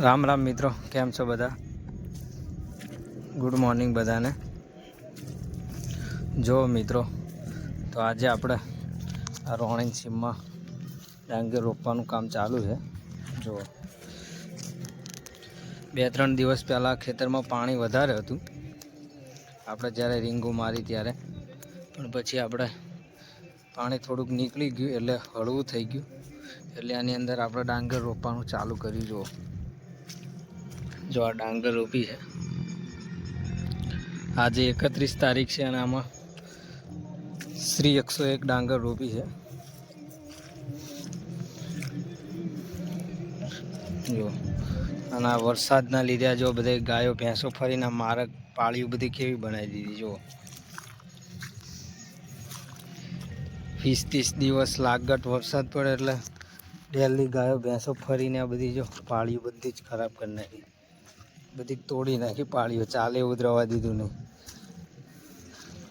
રામ રામ મિત્રો, કેમ છો બધા? ગુડ મોર્નિંગ બધાને. જો મિત્રો, તો આજે આપણે આ રોણીન સીમમાં ડાંગર રોપવાનું કામ ચાલુ છે. જો, બે ત્રણ દિવસ પહેલાં ખેતરમાં પાણી વધારે હતું. આપણે જ્યારે રીંગો મારી ત્યારે, પણ પછી આપણે પાણી થોડુંક નીકળી ગયું એટલે હળવું થઈ ગયું. એટલે આની અંદર આપણે ડાંગર રોપવાનું ચાલુ કર્યું, જુઓ. જો આ ડાંગર રોપી છે. આજે એકત્રીસ તારીખ છે અને આમાં શ્રી એકસો એક ડાંગર રોપી છે. જો, અને આ વરસાદના લીધે જો બધે ગાયો, ભેંસો ફરીને મારક પાળીઓ બધી કેવી બનાવી દીધી, જો. વીસ ત્રીસ દિવસ લાગટ વરસાદ પડે એટલે ડેલી ગાયો, ભેંસો ફરીને આ બધી જો પાળીઓ બધી જ ખરાબ કરી નાખી. બધી તોડી નાખી પાળીઓ, ચાલે એવું જ દીધું નહીં.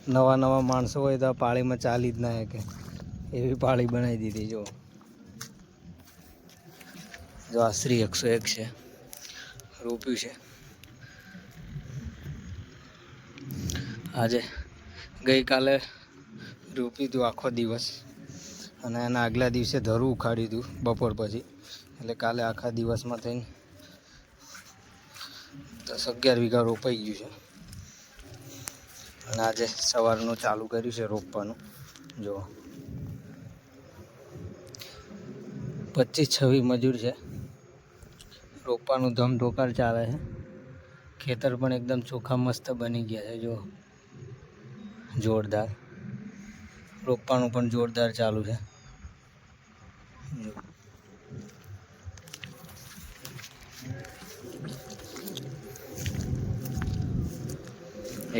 નવા નવા માણસો હોય તો આ પાળીમાં ચાલી જ ના શકે. એવી પાળી બનાવી દીધી, જો. જો આ એકસો એક છે. રોપ્યું છે. આજે ગઈકાલે રોપ્યું હતું આખો દિવસ. અને એના આગલા દિવસે ધરું ઉખાડ્યું હતું બપોર પછી. એટલે કાલે આખા દિવસમાં થઈને દસ અગિયાર વીઘા રોપાઈ ગયું છે. અને આજે સવારનું ચાલુ કર્યું છે રોપવાનું. જો. પચીસ છવ્વીસ મજૂર છે. રોપવાનું ધમધોકાર ચાલે છે. ખેતર પણ એકદમ ચોખ્ખા મસ્ત બની ગયા છે, જો. જોરદાર. રોપવાનું પણ જોરદાર ચાલુ છે. જો.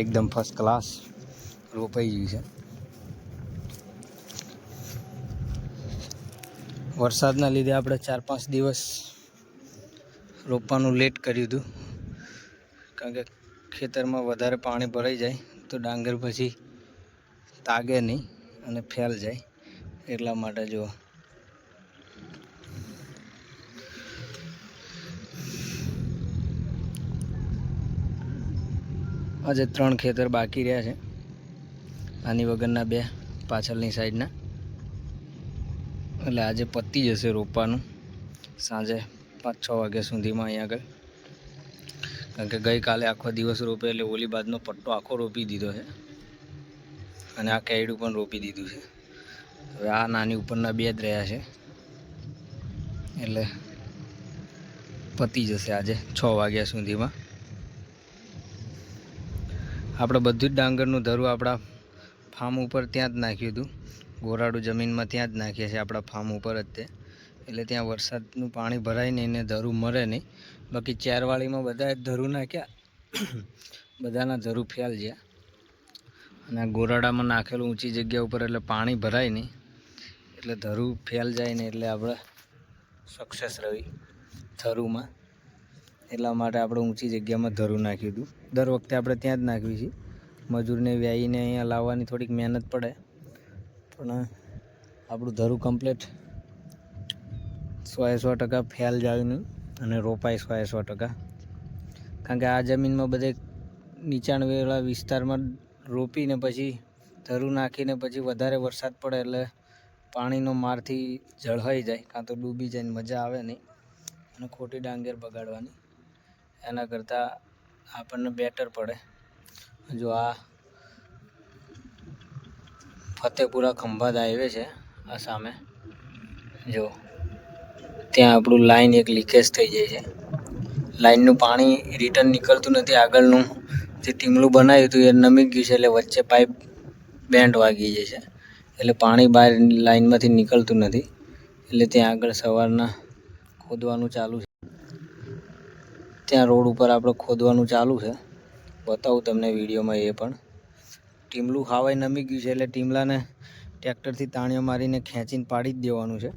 એકદમ ફર્સ્ટ ક્લાસ રોપાઈ ગયું છે. વરસાદના લીધે આપણે ચાર પાંચ દિવસ રોપવાનું લેટ કર્યું હતું. કારણ કે ખેતરમાં વધારે પાણી ભરાઈ જાય તો ડાંગર પછી તાગે નહીં અને ફેલ જાય એટલા માટે જો આજે ત્રણ ખેતર બાકી રહ્યા છે. આની વગરના બે પાછળની સાઈડના. એટલે આજે પતી જશે રોપવાનું. સાંજે પાંચ છ વાગ્યા સુધીમાં અહીંયા આગળ. કારણ કે ગઈકાલે આખો દિવસ રોપે એટલે ઓલી બાજનો પટ્ટો આખો રોપી દીધો છે. અને આ કેડું પણ રોપી દીધું છે. હવે આ નાની ઉપરના બે જ રહ્યા છે. એટલે પતી જશે આજે છ વાગ્યા સુધીમાં. આપણે બધું જ ડાંગરનું ધરું આપણા ફાર્મ ઉપર ત્યાં જ નાખ્યું હતું. ગોરાડું જમીનમાં ત્યાં જ નાખીએ છીએ આપણા ફાર્મ ઉપર જ તે. એટલે ત્યાં વરસાદનું પાણી ભરાય નહીં ને ધરું મરે નહીં. બાકી ચારવાળીમાં બધાએ ધરું નાખ્યા. બધાના ધરું ફેલ ગયા. અને ગોરાડામાં નાખેલું ઊંચી જગ્યા ઉપર એટલે પાણી ભરાય નહીં. એટલે ધરું ફેલ જાય ને એટલે આપણે સક્સેસ રહી ધરુંમાં. એટલા માટે આપણે ઊંચી જગ્યામાં ધરું નાખ્યું હતું. દર વખતે આપણે ત્યાં જ નાખવી છીએ મજૂરને વ્યાહીને અહીંયા લાવવાની થોડીક મહેનત પડે. પણ આપણું ધરું કમ્પ્લીટ સોએ સો ટકા ફેલ જાય નહીં અને રોપાય સોએ સો ટકા. કારણ કે આ જમીનમાં બધે નીચાણવેલા વિસ્તારમાં રોપીને પછી ધરું નાખીને પછી વધારે વરસાદ પડે એટલે પાણીનો મારથી જળહાઈ જાય. કાં તો ડૂબી જાય મજા આવે નહીં. અને ખોટી ડાંગેર બગાડવાની. એના કરતાં આપણને બેટર પડે. જો આ ફતેપુરા ખંભાત હાઈવે છે, આ સામે. જો, ત્યાં આપણું લાઈન એક લીકેજ થઈ જાય છે. લાઈનનું પાણી રિટર્ન નીકળતું નથી. આગળનું જે ટીમલું બનાવ્યું હતું, એ નમી ગયું છે, એટલે વચ્ચે પાઇપ બેન્ડ વાગી જાય છે. એટલે પાણી બહાર લાઈનમાંથી નીકળતું નથી. એટલે ત્યાં આગળ સવારના ખોદવાનું ચાલુ છે. ત્યાં રોડ ઉપર આપણે ખોદવાનું ચાલુ છે. બતાવું તમને વિડીયોમાં એ પણ. ટીમલું ખાવાય નમી ગયું છે એટલે ટીમલાને ટ્રેક્ટરથી તાણીઓ મારીને ખેંચીને પાડી જ દેવાનું છે.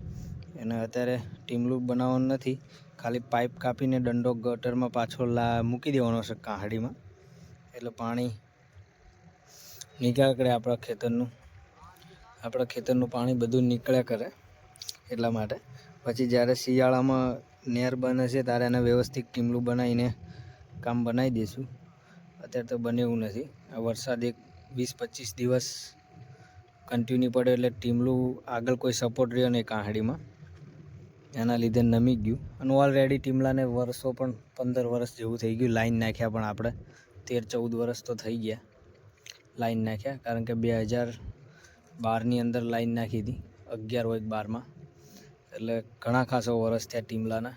અને અત્યારે ટીમલું બનાવવાનું નથી. ખાલી પાઇપ કાપીને દંડો ગટરમાં પાછો લા મૂકી દેવાનો છે કાહડીમાં. એટલે પાણી નીકળ્યા આપણા ખેતરનું. આપણા ખેતરનું પાણી બધું નીકળ્યા કરે એટલા માટે. પછી જ્યારે શિયાળામાં નેર બને છે ત્યારે એને વ્યવસ્થિત ટીમલું બનાવીને કામ બનાવી દઈશું. અત્યારે તો બને એવું નથી. આ વરસાદ એક વીસ પચીસ દિવસ કન્ટિન્યુ પડ્યો એટલે ટીમલું આગળ કોઈ સપોર્ટ રહ્યો નહીં કાંહડીમાં. એના લીધે નમી ગયું. અને ઓલરેડી ટીમલાને વર્ષો પણ પંદર વર્ષ જેવું થઈ ગયું. લાઈન નાખ્યા પણ આપણે. તેર ચૌદ વર્ષ તો થઈ ગયા. લાઈન નાખ્યા. કારણ કે બે હજાર બારની અંદર લાઈન નાખી હતી. અગિયાર હોય બારમાં. એટલે ઘણા ખાસો વરસ થયા ટીમલાના.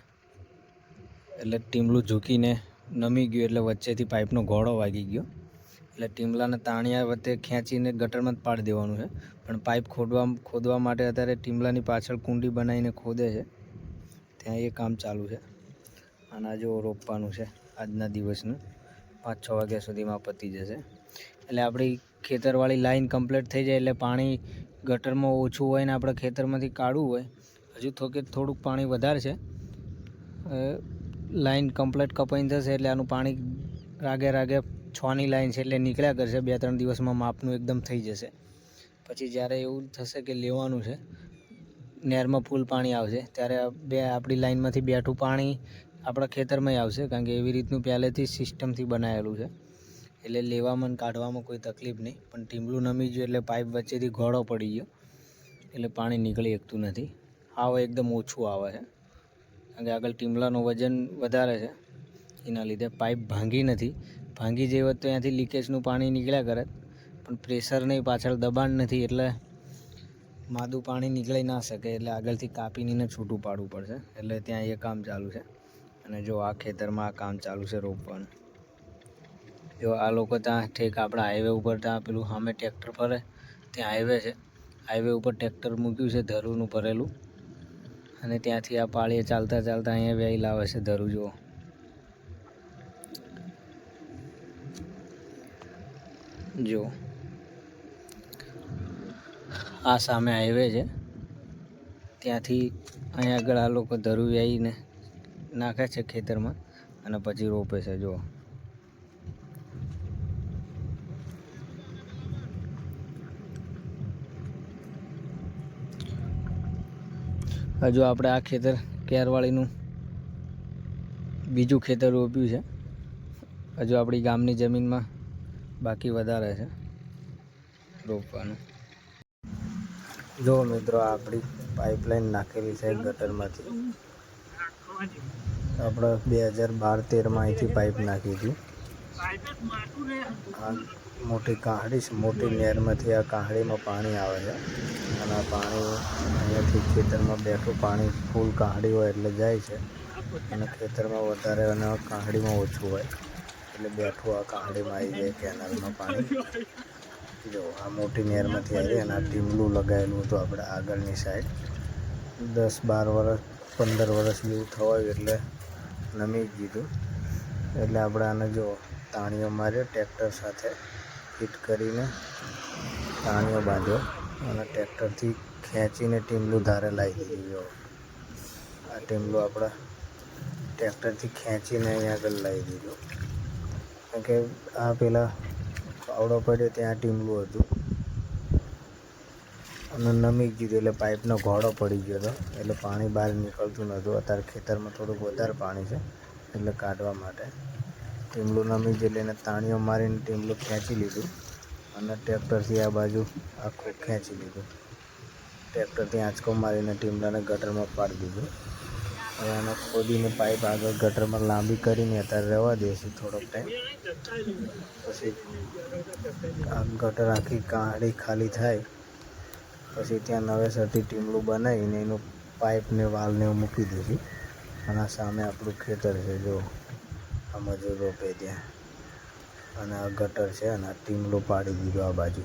એટલે ટીમલું ઝૂકીને નમી ગયું એટલે વચ્ચેથી પાઇપનો ઘોડો વાગી ગયો. એટલે ટીમલાને તાણિયા વચ્ચે ખેંચીને ગટરમાં જ પાડી દેવાનું છે. પણ પાઇપ ખોદવા ખોદવા માટે અત્યારે ટીમલાની પાછળ કુંડી બનાવીને ખોદે છે. ત્યાં એ કામ ચાલુ છે. અને આ જો રોપવાનું છે આજના દિવસનું. પાંચ છ વાગ્યા સુધીમાં પતી જશે. એટલે આપણી ખેતરવાળી લાઈન કમ્પ્લીટ થઈ જાય એટલે પાણી ગટરમાં ઓછું હોય ને આપણે ખેતરમાંથી કાઢવું હોય હજુ થોકે થોડુંક પાણી વધારે છે. લાઈન કમ્પ્લીટ કપાઈને થશે એટલે આનું પાણી રાગે રાગે છની લાઈન છે એટલે નીકળ્યા કરશે. બે ત્રણ દિવસમાં માપનું એકદમ થઈ જશે. પછી જ્યારે એવું થશે કે લેવાનું છે નહેરમાં ફૂલ પાણી આવશે, ત્યારે બે આપણી લાઈનમાંથી બેઠું પાણી આપણા ખેતરમાં આવશે, કારણ કે એવી રીતનું પહેલેથી સિસ્ટમથી બનાવેલું છે. એટલે લેવામાં કાઢવામાં કોઈ તકલીફ નહીં. પણ ટીમલું નમી ગયું એટલે પાઇપ વચ્ચેથી ઘોડો પડી ગયો. એટલે પાણી નીકળી શકતું નથી. આવે એકદમ ઓછું આવે છે. કારણ કે આગળ ટીમલાનું વજન વધારે છે. એના લીધે પાઇપ ભાંગી નથી. ભાંગી જઈ હોત ત્યાંથી લીકેજનું પાણી નીકળ્યા કરે, પણ પ્રેશર નહીં, પાછળ દબાણ નથી, એટલે માદું પાણી નીકળી ના શકે, એટલે આગળથી કાપીને છૂટું પાડવું પડશે. એટલે ત્યાં એ કામ ચાલુ છે. અને જો આ ખેતરમાં આ કામ ચાલુ છે રોપવાનું. જો આ લોકો ત્યાં ઠેક આપણા હાઈવે ઉપર ત્યાં પેલું સામે ટ્રેક્ટર ફરે, ત્યાં હાઈવે છે. હાઈવે ઉપર ટ્રેક્ટર મૂક્યું છે, ધરુનું ભરેલું. અને ત્યાંથી આ પાળીએ ચાલતા ચાલતા અહીંયા વેઈ લાવે છે ધરું, જુઓ. જો આ સામે હાઈવે છે. ત્યાંથી અહીંયા આગળ આ લોકો ધરું વ્યાઈને નાખે છે ખેતરમાં અને પછી રોપે છે, જુઓ. હજુ આપણે આ ખેતર કેરવાળીનું બીજું ખેતર રોપ્યું છે. હજુ આપણી ગામની જમીનમાં બાકી વધારે છે રોપવાનું. જો મિત્રો, આપણી પાઇપલાઇન નાખેલી છે ગટરમાંથી. આપણે બે હજાર બાર તેરમાં અહીંથી પાઇપ નાખી હતી. આ મોટી કાંહડી મોટી નહેરમાંથી આ કાંહડીમાં પાણી આવે છે. અને આ પાણી અહીંયાથી ખેતરમાં બેઠું પાણી ફૂલ કાંહડી હોય એટલે જાય છે. અને ખેતરમાં વધારે અને કાંહડીમાં ઓછું હોય. એટલે બેઠું આ કાંડીમાં આવી જાય કેનાલમાં પાણી. જો, આ મોટી નહેરમાંથી આવી અને આ ટીમલું લગાવેલું હતું આપણે આગળની સાઈડ દસ બાર વર્ષ પંદર વર્ષ જેવું થવાયું એટલે નમી જ દીધું. એટલે આપણે આને જો તાણીઓ માર્યો ટ્રેક્ટર સાથે ફિટ કરીને તાણીઓ બાંધ્યો. અને ટ્રેક્ટરથી ખેંચીને ટીમલું ધારે લાવી દીધું જો આ ટીમલું આપણે ટ્રેક્ટરથી ખેંચીને અહીંયા આગળ લાવી દીધું. કારણ કે આ પેલા પાવડો પડ્યો ત્યાં ટીમલું હતું. અને નમી ગયું એટલે પાઇપનો ઘોડો પડી ગયો હતો. એટલે પાણી બહાર નીકળતું નહોતું. અત્યારે ખેતરમાં થોડુંક વધારે પાણી છે એટલે કાઢવા માટે ટીમલું નમી ગયું એટલે એને તાણીઓ મારીને ટીમલું ખેંચી લીધું. અને ટ્રેક્ટરથી આ બાજુ આખું ખેંચી લીધું. ટ્રેક્ટરથી આંચકો મારીને ટીમડાને ગટરમાં પાડી દીધું. હવે આને ખોદીને પાઇપ આગળ ગટરમાં લાંબી કરીને અત્યારે રહેવા દઈશું થોડોક ટાઈમ. પછી આ ગટર આખી કાળી ખાલી થાય. પછી ત્યાં નવેસરથી ટીમલું બનાવીને એનું પાઇપને વાલને એવું મૂકી દઈશું. અને સામે આપણું ખેતર છે જો આ મજૂર રોપે ત્યાં. અને આ ગટર છે અને આ ટીમલું પાડી દીધું આ બાજુ.